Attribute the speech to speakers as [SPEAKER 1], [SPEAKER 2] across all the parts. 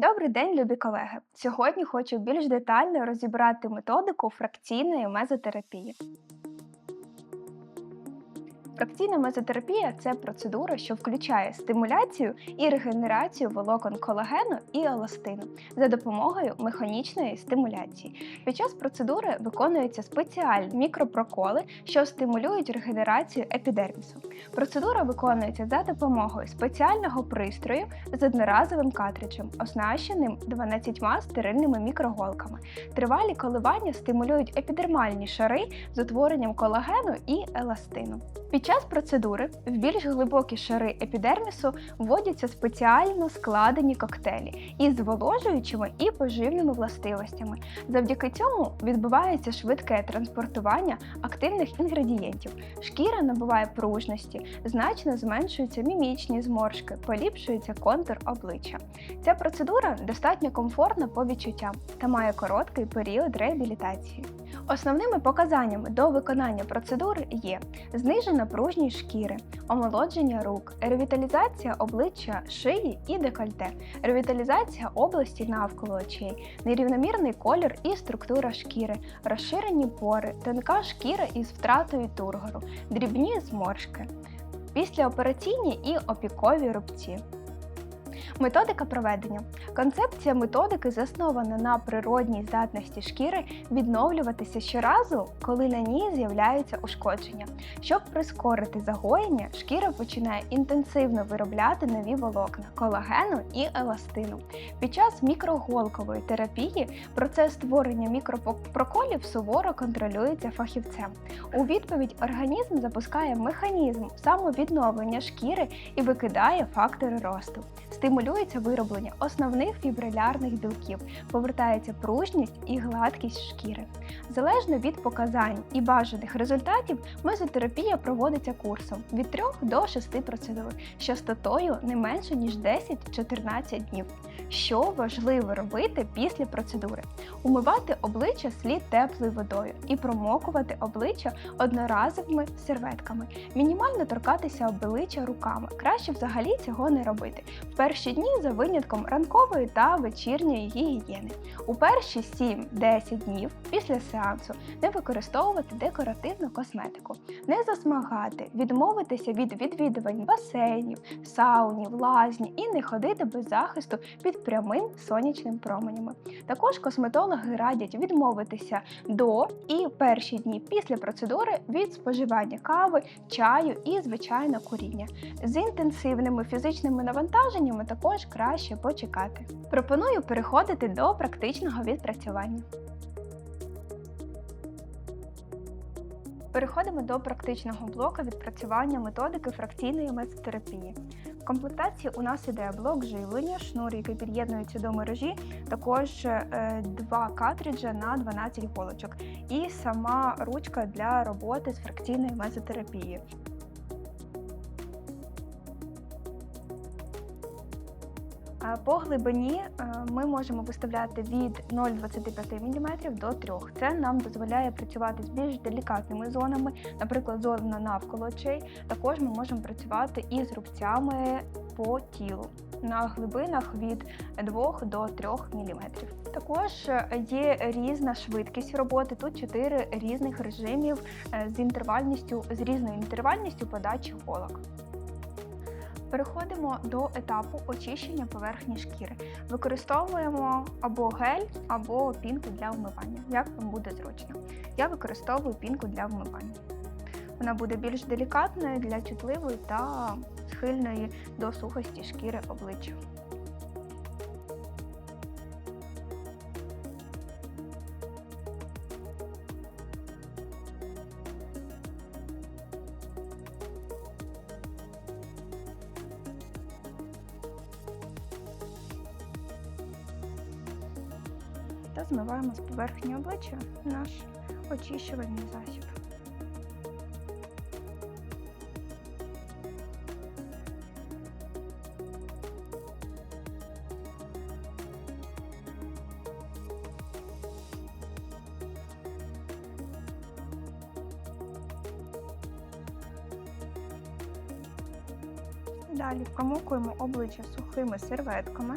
[SPEAKER 1] Добрий день, любі колеги! Сьогодні хочу більш детально розібрати методику фракційної мезотерапії. Фракційна мезотерапія це процедура, що включає стимуляцію і регенерацію волокон колагену і еластину за допомогою механічної стимуляції. Під час процедури виконуються спеціальні мікропроколи, що стимулюють регенерацію епідермісу. Процедура виконується за допомогою спеціального пристрою з одноразовим картриджем, оснащеним 12 стерильними мікроголками. Тривалі коливання стимулюють епідермальні шари з утворенням колагену і еластину. Під час процедури в більш глибокі шари епідермісу вводяться спеціально складені коктейлі із зволожуючими і поживними властивостями. Завдяки цьому відбувається швидке транспортування активних інгредієнтів. Шкіра набуває пружності, значно зменшуються мімічні зморшки, поліпшується контур обличчя. Ця процедура достатньо комфортна по відчуттям та має короткий період реабілітації. Основними показаннями до виконання процедури є знижена пружність шкіри, омолодження рук, ревіталізація обличчя, шиї і декольте, ревіталізація області навколо очей, нерівномірний колір і структура шкіри, розширені пори, тонка шкіра із втратою тургору, дрібні зморшки, післяопераційні і опікові рубці. Методика проведення. Концепція методики заснована на природній здатності шкіри відновлюватися щоразу, коли на ній з'являються ушкодження. Щоб прискорити загоєння, шкіра починає інтенсивно виробляти нові волокна колагену і еластину. Під час мікроголкової терапії процес створення мікропроколів суворо контролюється фахівцем. У відповідь організм запускає механізм самовідновлення шкіри і викидає фактори росту стимулюється вироблення основних фібрилярних білків, повертається пружність і гладкість шкіри. Залежно від показань і бажаних результатів, мезотерапія проводиться курсом від 3 до 6 процедур, з частотою не менше ніж 10-14 днів. Що важливо робити після процедури? Умивати обличчя слід теплою водою і промокувати обличчя одноразовими серветками. Мінімально торкатися обличчя руками. Краще взагалі цього не робити. В перші дні за винятком ранкової та вечірньої гігієни. У перші 7-10 днів після сеансу не використовувати декоративну косметику, не засмагати, відмовитися від відвідувань басейнів, саунів, лазні і не ходити без захисту під прямим сонячним променями. Також косметологи радять відмовитися до і перші дні після процедури від споживання кави, чаю і звичайно куріння. З інтенсивними фізичними навантаженнями також краще почекати. Пропоную переходити до практичного відпрацювання. Переходимо до практичного блоку відпрацювання методики фракційної мезотерапії. В комплектації у нас іде блок живлення, шнур, який під'єднується до мережі, також е, два картриджа на 12 голочок і сама ручка для роботи з фракційною мезотерапією. По глибині е, ми можемо виставляти від 0,25 мм до 3 Це нам дозволяє працювати з більш делікатними зонами, наприклад, зона навколо очей. Також ми можемо працювати із рубцями по тілу на глибинах від 2 до 3 мм. Також е, є різна швидкість роботи. Тут 4 різних режимів е, з інтервальністю, з різною інтервальністю подачі голок. Переходимо до етапу очищення поверхні шкіри. Використовуємо або гель, або пінку для вмивання, як вам буде зручно. Я використовую пінку для вмивання. Вона буде більш делікатною для чутливої та схильної до сухості шкіри обличчя. Та змиваємо з поверхні обличчя наш очищувальний засіб. Далі промокуємо обличчя сухими серветками.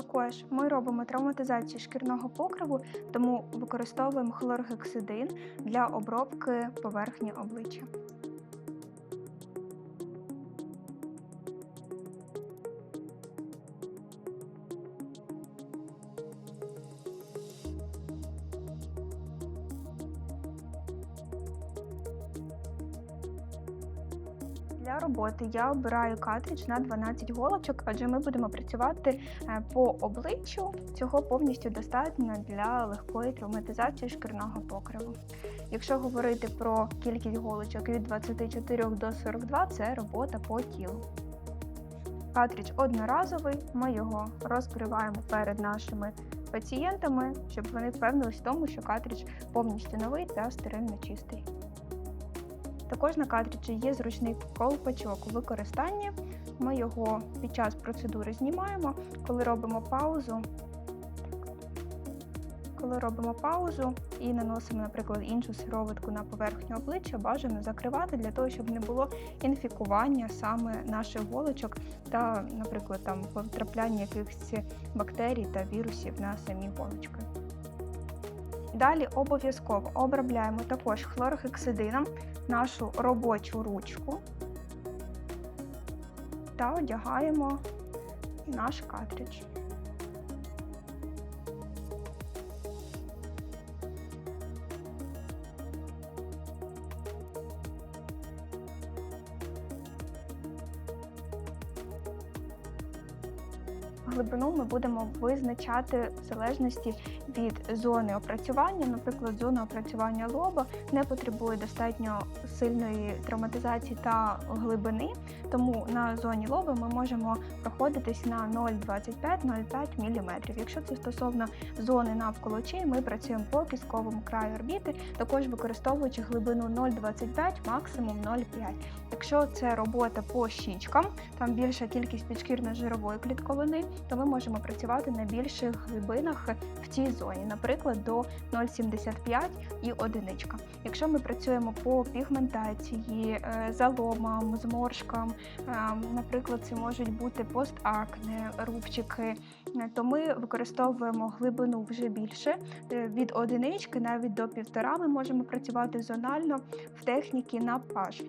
[SPEAKER 1] Також ми робимо травматизацію шкірного покриву, тому використовуємо хлоргексидин для обробки поверхні обличчя. Для роботи я обираю картридж на 12 голочок, адже ми будемо працювати е, по обличчю. Цього повністю достатньо для легкої травматизації шкірного покриву. Якщо говорити про кількість голочок від 24 до 42, це робота по тілу. Картридж одноразовий, ми його розкриваємо перед нашими пацієнтами, щоб вони впевнились в тому, що картридж повністю новий та стерильно чистий. Також на картриджі є зручний колпачок у використанні. Ми його під час процедури знімаємо, коли робимо паузу. Коли робимо паузу і наносимо, наприклад, іншу сироватку на поверхню обличчя, бажано закривати для того, щоб не було інфікування саме наших голочок та, наприклад, там потрапляння якихось бактерій та вірусів на самі голочки. Далі обов'язково обробляємо також хлоргексидином нашу робочу ручку та одягаємо наш картридж. Глибину ми будемо визначати в залежності від зони опрацювання. Наприклад, зона опрацювання лоба не потребує достатньо сильної травматизації та глибини, тому на зоні лоба ми можемо проходитись на 0,25-0,5 мм. Якщо це стосовно зони навколо очей, ми працюємо по кістковому краю орбіти, також використовуючи глибину 0,25, максимум 0,5. Якщо це робота по щічкам, там більша кількість підшкірно-жирової клітковини, то ми можемо працювати на більших глибинах в цій зоні, наприклад, до 0,75 і одиничка. Якщо ми працюємо по пігментації, е, заломам, зморшкам, наприклад, це можуть бути постакне, рубчики, е, то ми використовуємо глибину вже більше від одинички навіть до півтора. Ми можемо працювати зонально в техніці на паж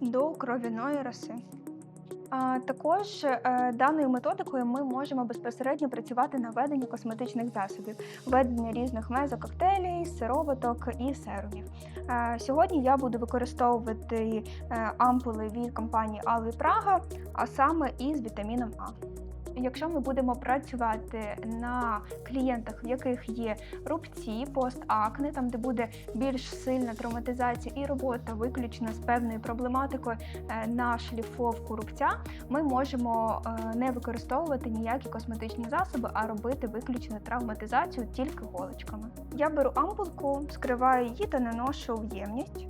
[SPEAKER 1] до кров'яної роси. Також е, даною методикою ми можемо безпосередньо працювати на веденні косметичних засобів, ведення різних мезококтейлів, сироваток і серумів. Е, Сьогодні я буду використовувати е, ампули від компанії Алві Прага, а саме із вітаміном А. Якщо ми будемо працювати на клієнтах, в яких є рубці, постакне, там де буде більш сильна травматизація і робота виключно з певною проблематикою е, на шліфовку рубця, ми можемо е, не використовувати ніякі косметичні засоби, а робити виключно травматизацію тільки голочками. Я беру ампулку, скриваю її та наношу в ємність.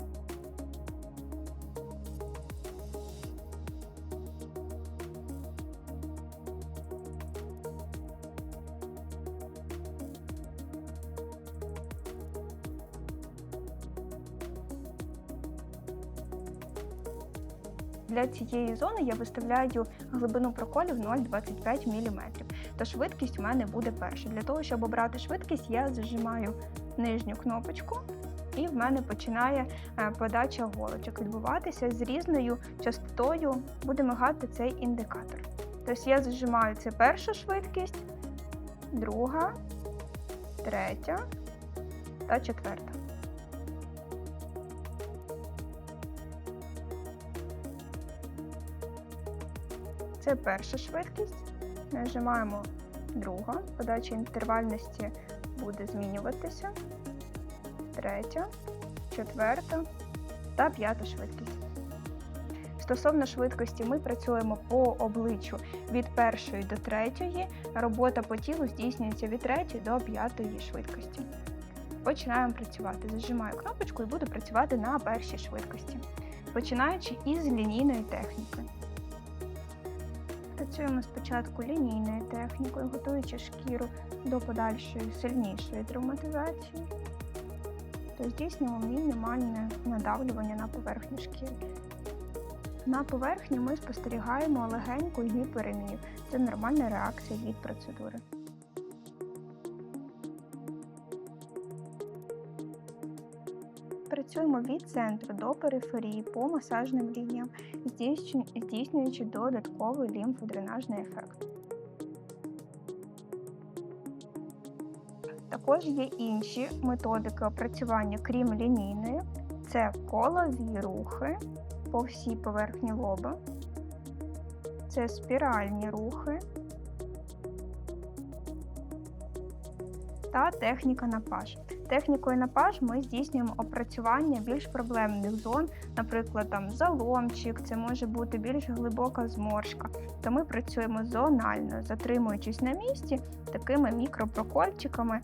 [SPEAKER 1] Для цієї зони я виставляю глибину проколів 0,25 мм. Та швидкість у мене буде перша. Для того, щоб обрати швидкість, я зажимаю нижню кнопочку, і в мене починає е, подача голочок відбуватися з різною частотою буде мигати цей індикатор. Тобто я зажимаю це перша швидкість, друга, третя та четверта. Це перша швидкість. Нажимаємо друга. Подача інтервальності буде змінюватися. Третя, четверта та п'ята швидкість. Стосовно швидкості, ми працюємо по обличчю від першої до третьої. Робота по тілу здійснюється від третьої до п'ятої швидкості. Починаємо працювати. Зажимаю кнопочку і буду працювати на першій швидкості, починаючи із лінійної техніки. Працюємо спочатку лінійною технікою, готуючи шкіру до подальшої сильнішої травматизації, то здійснюємо мінімальне надавлювання на поверхню шкіри. На поверхні ми спостерігаємо легеньку гіперемію. Це нормальна реакція від процедури. Працюємо від центру до периферії по масажним лініям, здійснюючи- додатковий лімфодренажний ефект. Також є інші методики опрацювання, крім лінійної. Це колові рухи по всій поверхні лоба, це спіральні рухи та техніка напаж. Технікою напаж ми здійснюємо опрацювання більш проблемних зон, наприклад, там заломчик, це може бути більш глибока зморшка. То ми працюємо зонально, затримуючись на місці такими мікропрокольчиками.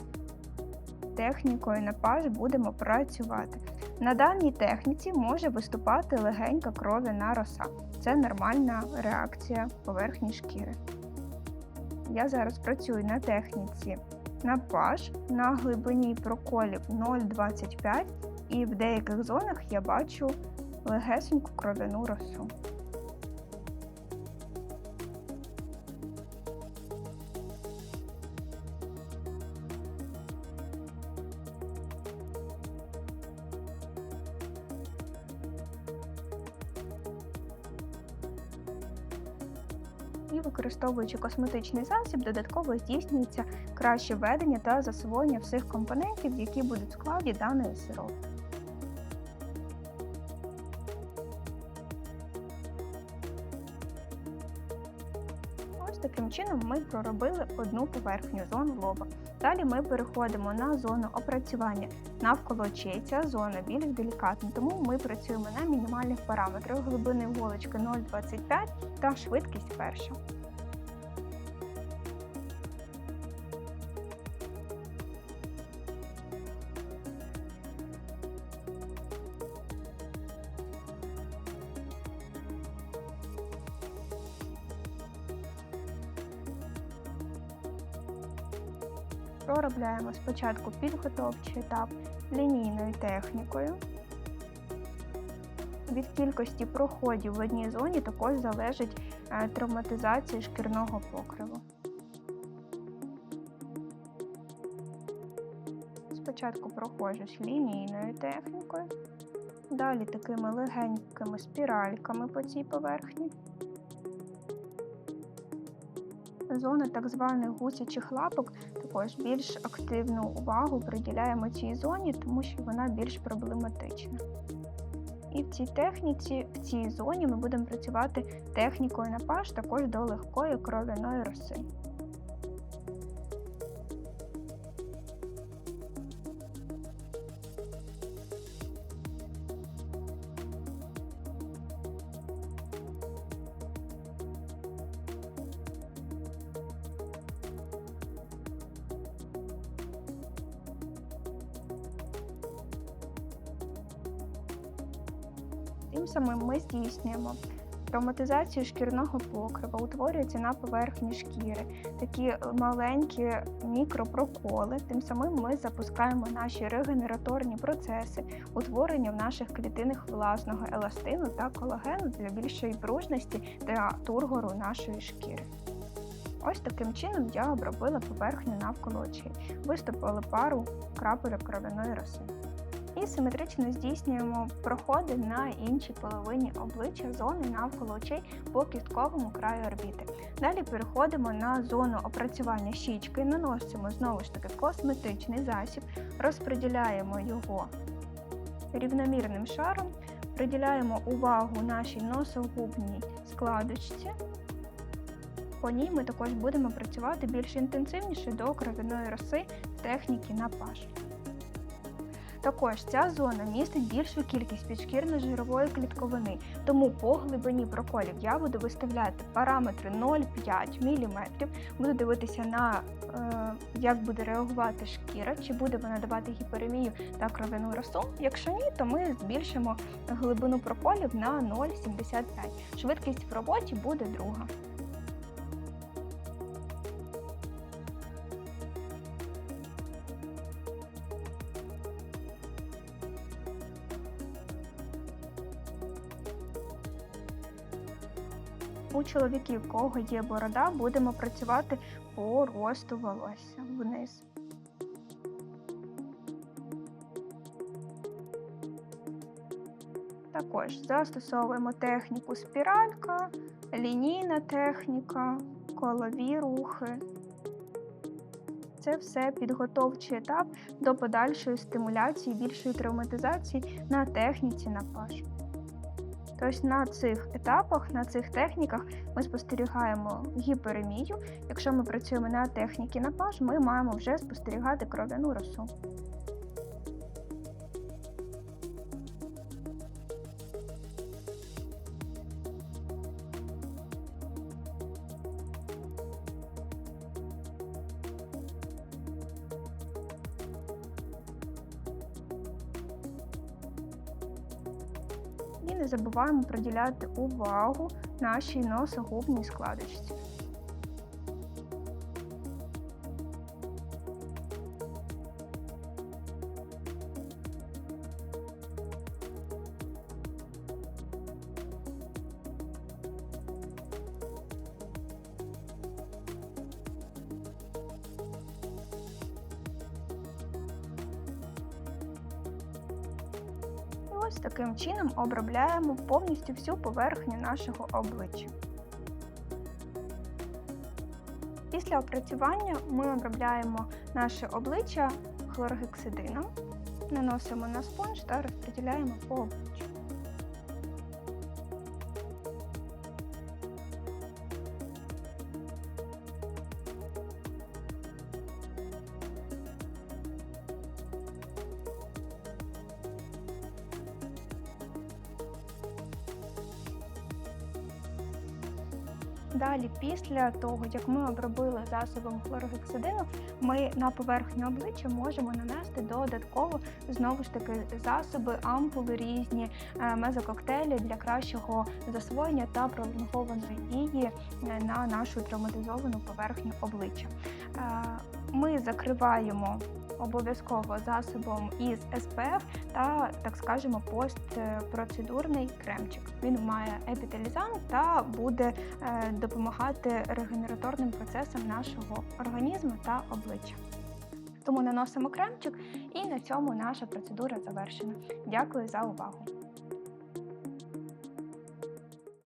[SPEAKER 1] Технікою напаж будемо працювати. На даній техніці може виступати легенька кров'яна роса. Це нормальна реакція поверхні шкіри. Я зараз працюю на техніці напаж на глибині проколів 0,25 і в деяких зонах я бачу легесеньку кров'яну росу. Використовуючи косметичний засіб, додатково здійснюється краще ведення та засвоєння всіх компонентів, які будуть в складі даної сироватки. Ось таким чином ми проробили одну поверхню зону лоба. Далі ми переходимо на зону опрацювання навколо очей. Ця зона більш делікатна, тому ми працюємо на мінімальних параметрах глибини голочки 0,25 та швидкість перша. Проробляємо спочатку підготовчий етап лінійною технікою. Від кількості проходів в одній зоні також залежить е, травматизація шкірного покриву. Спочатку проходжусь лінійною технікою, далі такими легенькими спіральками по цій поверхні. Зона так званих гусячих лапок також більш активну увагу приділяємо цій зоні, тому що вона більш проблематична. І в цій техніці, в цій зоні ми будемо працювати технікою на паш також до легкої кров'яної роси. Тим самим ми здійснюємо травматизацію шкірного покрива, утворюються на поверхні шкіри такі маленькі мікропроколи. Тим самим ми запускаємо наші регенераторні процеси, утворення в наших клітинах власного еластину та колагену для більшої пружності та тургору нашої шкіри. Ось таким чином я обробила поверхню навколо очей, виступили пару крапель кровяної роси і симетрично здійснюємо проходи на іншій половині обличчя зони навколо очей по кістковому краю орбіти. Далі переходимо на зону опрацювання щічки, наносимо знову ж таки косметичний засіб, розподіляємо його рівномірним шаром, приділяємо увагу нашій носогубній складочці. По ній ми також будемо працювати більш інтенсивніше до кровяної роси техніки на паш. Також ця зона містить більшу кількість підшкірно-жирової клітковини, тому по глибині проколів я буду виставляти параметри 0,5 мм, буду дивитися на е, як буде реагувати шкіра, чи буде вона давати гіперемію та кров'яну росу. Якщо ні, то ми збільшимо глибину проколів на 0,75. Швидкість в роботі буде друга. У чоловіків, у кого є борода, будемо працювати по росту волосся вниз. Також застосовуємо техніку спіралька, лінійна техніка, колові рухи. Це все підготовчий етап до подальшої стимуляції, більшої травматизації на техніці напаж. Тобто на цих етапах, на цих техніках ми спостерігаємо гіперемію. Якщо ми працюємо на техніці напаж, ми маємо вже спостерігати кров'яну росу. І приділяти увагу нашій носогубній складочці. Ось таким чином обробляємо повністю всю поверхню нашого обличчя. Після опрацювання ми обробляємо наше обличчя хлоргексидином, наносимо на спонж та розподіляємо по обличчю. Після того, як ми обробили засобом хлорогексидину, ми на поверхню обличчя можемо нанести додатково знову ж таки засоби, ампули різні, е, мезококтейлі для кращого засвоєння та пролонгованої дії е, на нашу травматизовану поверхню обличчя. Е, Ми закриваємо обов'язково засобом із СПФ та, так скажемо, постпроцедурний кремчик. Він має епітелізант та буде е, допомагати регенераторним процесам нашого організму та обличчя. Тому наносимо кремчик, і на цьому наша процедура завершена. Дякую за увагу!